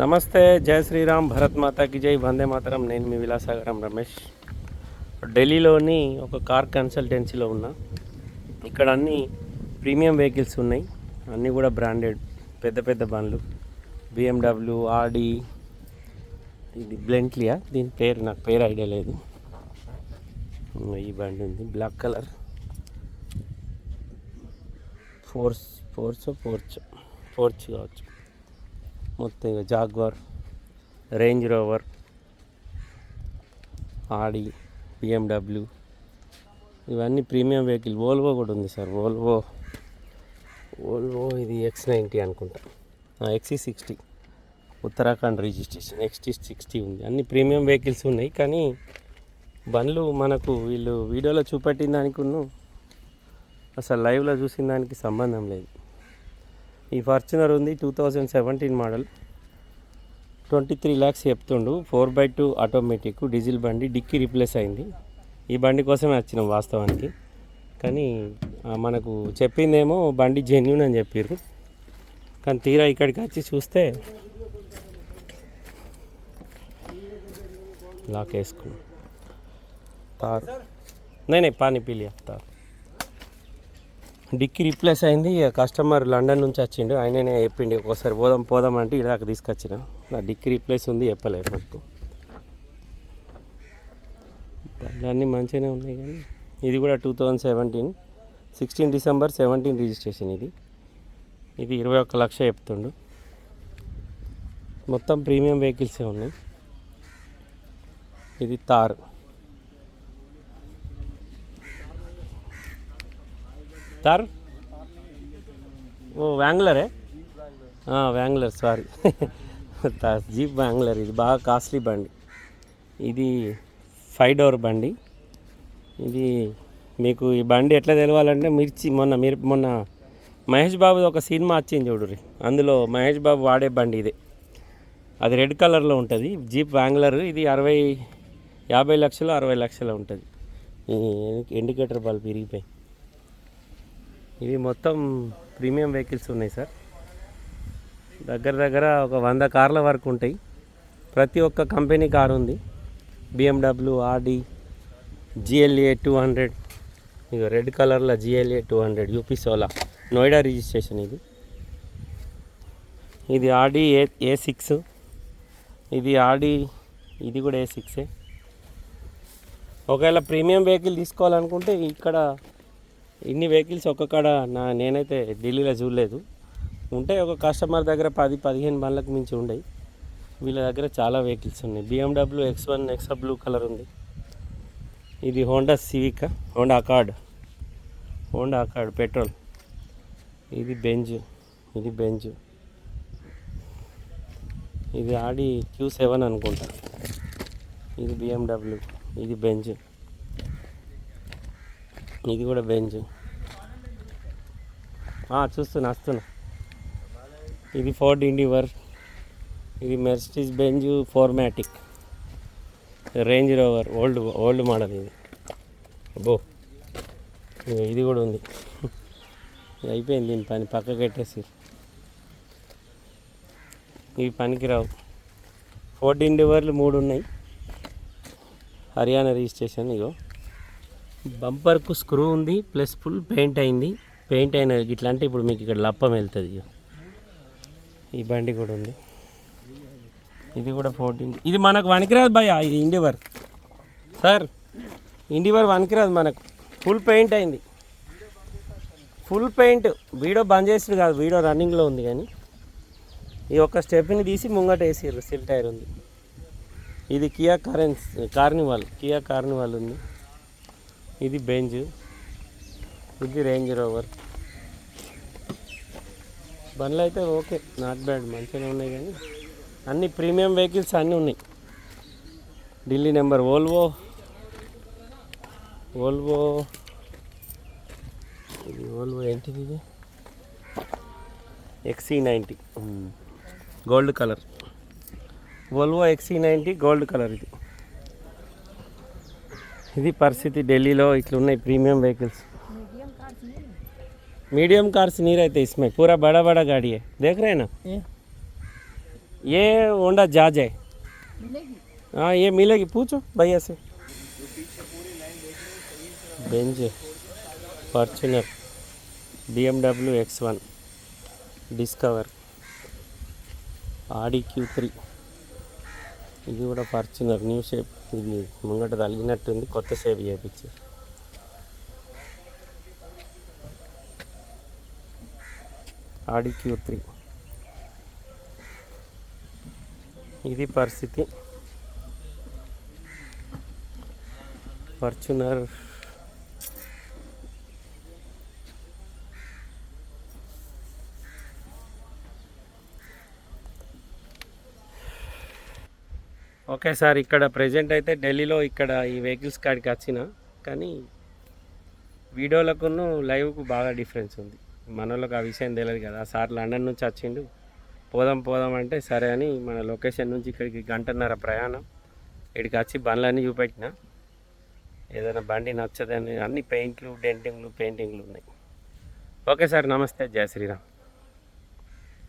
నమస్తే జయ శ్రీరామ్ భరత్ మాతాకి జై వందే మాతరం. నేను మీ విలాసాగరం రమేష్. ఢిల్లీలోని ఒక కార్ కన్సల్టెన్సీలో ఉన్నా. ఇక్కడ అన్ని ప్రీమియం వెహికల్స్ ఉన్నాయి. అన్నీ కూడా బ్రాండెడ్. పెద్ద పెద్ద బండ్లు. బిఎండబ్ల్యూ ఆడి ఇది బ్లెంట్లియా? దీని పేరు నాకు పేరు ఐడియా లేదు. ఈ బండి ఉంది. Black colour. Porsche Porsche Porsche. Porsche కావచ్చు. మొత్తం ఇక Jaguar Range Rover Audi BMW ఇవన్నీ ప్రీమియం వెహికల్ వోల్వో కూడా ఉంది సార్ వోల్వో వోల్వో ఇది ఎక్స్ నైంటీ అనుకుంటా. XC sixty Uttarakhand registration XT sixty ఉంది. అన్ని ప్రీమియం వెహికల్స్ ఉన్నాయి. కానీ బండ్లు మనకు వీళ్ళు వీడియోలో చూపెట్టిన దానికును అసలు లైవ్లో చూసిన దానికి సంబంధం లేదు. ఈ ఫార్చునర్ ఉంది two thousand seventeen model twenty three lakhs చెప్తుండు four by two automatic diesel బండి డిక్కీ రీప్లేస్ అయింది. ఈ బండి కోసమే వచ్చినాం వాస్తవానికి. కానీ మనకు చెప్పిందేమో బండి జెన్యున్ అని చెప్పారు కానీ తీరా ఇక్కడికి వచ్చి చూస్తే లాక్ వేసుకున్నాం. తార్. నేనే పానీ పీలియా తార్ డిక్కీ రీప్లేస్ అయింది. ఇక కస్టమర్ లండన్ నుంచి వచ్చిండు. ఆయననే చెప్పిండు ఒకసారి పోదాం పోదాం అంటే ఇలా దాకా తీసుకొచ్చిన. నా డిక్కీ రీప్లేస్ ఉంది చెప్పలేదు నాకు అన్నీ మంచిగానే ఉన్నాయి కానీ ఇది కూడా two thousand seventeen. Sixteen December seventeen registration ఇది. ఇది ఇరవై ఒక్క లక్ష చెప్తుండు. మొత్తం ప్రీమియం వెహికల్సే ఉన్నాయి. ఇది తార్. కార్ ఓ వ్యాంగ్లరే వ్యాంగ్లర్ సారీ జీప్ వ్యాంగ్లర్ ఇది బాగా కాస్ట్లీ బండి. ఇది ఫైవ్ డోర్ బండి. ఇది మీకు ఈ బండి ఎట్లా తెలవాలంటే మిర్చి మొన్న మీరు మొన్న మహేష్ బాబు ఒక సినిమా వచ్చింది చూడుర్రి అందులో మహేష్ బాబు వాడే బండి ఇదే. అది రెడ్ కలర్లో ఉంటుంది. జీప్ వ్యాంగ్లర్ ఇది అరవై యాభై లక్షలు అరవై లక్షలు ఉంటుంది. ఈ ఇండికేటర్ బల్బ్ విరిగిపోయి ఇవి మొత్తం ప్రీమియం వెహికల్స్ ఉన్నాయి సార్. దగ్గర దగ్గర ఒక వంద కార్ల వరకు ఉంటాయి. ప్రతి ఒక్క కంపెనీ కారు ఉంది. BMW Audi GLA two hundred ఇక రెడ్ కలర్లో జిఎల్ఏ టూ హండ్రెడ్ యూపీ సోలా నోయిడా రిజిస్ట్రేషన్ ఇది. ఇది ఆడి ఏ ఏ సిక్స్ ఇది ఆర్డి ఇది కూడా ఏ. సిక్సే ఒకవేళ ప్రీమియం వెహికల్ తీసుకోవాలనుకుంటే ఇక్కడ ఇన్ని వెహికల్స్ ఒక్క నా నేనైతే ఢిల్లీలో చూడలేదు. ఉంటే ఒక కస్టమర్ దగ్గర పది పదిహేను బండ్లకు మించి ఉండయి. వీళ్ళ దగ్గర చాలా వెహికల్స్ ఉన్నాయి. BMW X one X blue colour ఉంది. ఇది Honda Civic Honda Accord Honda Accord petrol ఇది బెంజ్ ఇది బెంజ్ ఇది ఆడి క్యూ సెవెన్ అనుకుంటా. ఇది బిఎండబ్ల్యూ ఇది బెంజ్ ఇది కూడా బెంజ్. చూస్తున్నా వస్తున్నా. ఇది ఫోర్డ్ ఇండివర్. ఇది మెర్సిటీస్ Benz ఫోర్మాటిక్. Range rover old old model ఇది. అబ్బో. ఇగో ఇది కూడా ఉంది. ఇది అయిపోయింది దీని పని పక్కకు పెట్టేసి. ఇవి పనికిరావు. ఫోర్డ్ ఇండివర్లు మూడు ఉన్నాయి. హర్యానా రిజిస్ట్రేషన్ ఇగో. బంపర్కు స్క్రూ ఉంది ప్లస్ ఫుల్ పెయింట్ అయింది. పెయింట్ అయిన ఇట్లా అంటే ఇప్పుడు మీకు ఇక్కడ లప్పం వెళ్తుంది. ఈ బండి కూడా ఉంది. ఇది కూడా ఫోర్టీన్. ఇది మనకు వనికిరాదు భయ ఇది ఇండివర్ సార్ ఇండివర్ వనికిరాదు మనకు. ఫుల్ పెయింట్ అయింది. Full paint. వీడియో బంద్ చేసిండు కాదు వీడియో రన్నింగ్లో ఉంది కానీ. ఈ ఒక్క స్టెప్ని తీసి ముంగట వేసారు సిల్ టైర్ ఉంది. ఇది Kia Carens Carnival Kia Carnival ఉంది. ఇది బెంజ్. ఇది రేంజ్ రోవర్. బండ్లు అయితే ఓకే నాట్ బ్యాడ్ మంచిగానే ఉన్నాయి కానీ అన్ని ప్రీమియం వెహికల్స్ అన్నీ ఉన్నాయి. ఢిల్లీ నెంబర్ ఓల్వో ఓల్వో ఇది ఓల్వో ఏంటిది ఇది? XC ninety. Gold colour. Volvo XC ninety gold colour ఇది. ఇది పరిస్థితి ఢిల్లీలో ఇట్లున్నాయి ప్రీమియం వెహికల్స్ मीडियम कार्स नहीं रहते इसमें पूरा बड़ा बड़ा गाड़ी है देख रहे हैं ना ये होंडा जहाज है हाँ ये मिलेगी पूछो भैया से Benz Fortuner B M X one Discover Audi Q three ఇది కూడా ఫార్చునర్ న్యూ షేప్ ఇది ముంగట తలిగినట్టుంది కొత్త షేప్ చేపించి. Audi Q three. ఇది పరిస్థితి. ఫార్చునర్ ఓకే సార్ ఇక్కడ ప్రజెంట్ అయితే ఢిల్లీలో ఇక్కడ ఈ వెహికల్స్ కాడికి వచ్చిన కానీ వీడియోలకును లైవ్కు బాగా డిఫరెన్స్ ఉంది. మనలోకి ఆ విషయం తెలియదు కదా సార్ లండన్ నుంచి వచ్చిండు. పోదాం పోదాం అంటే సరే అని మన లొకేషన్ నుంచి ఇక్కడికి గంటన్నర ప్రయాణం. ఇక్కడికి వచ్చి బండ్లన్నీ చూపెట్టిన. ఏదైనా బండి నచ్చదని అన్ని పెయింట్లు డెంటింగ్లు పెయింటింగ్లు ఉన్నాయి. ఓకే సార్ నమస్తే జయ శ్రీరామ్.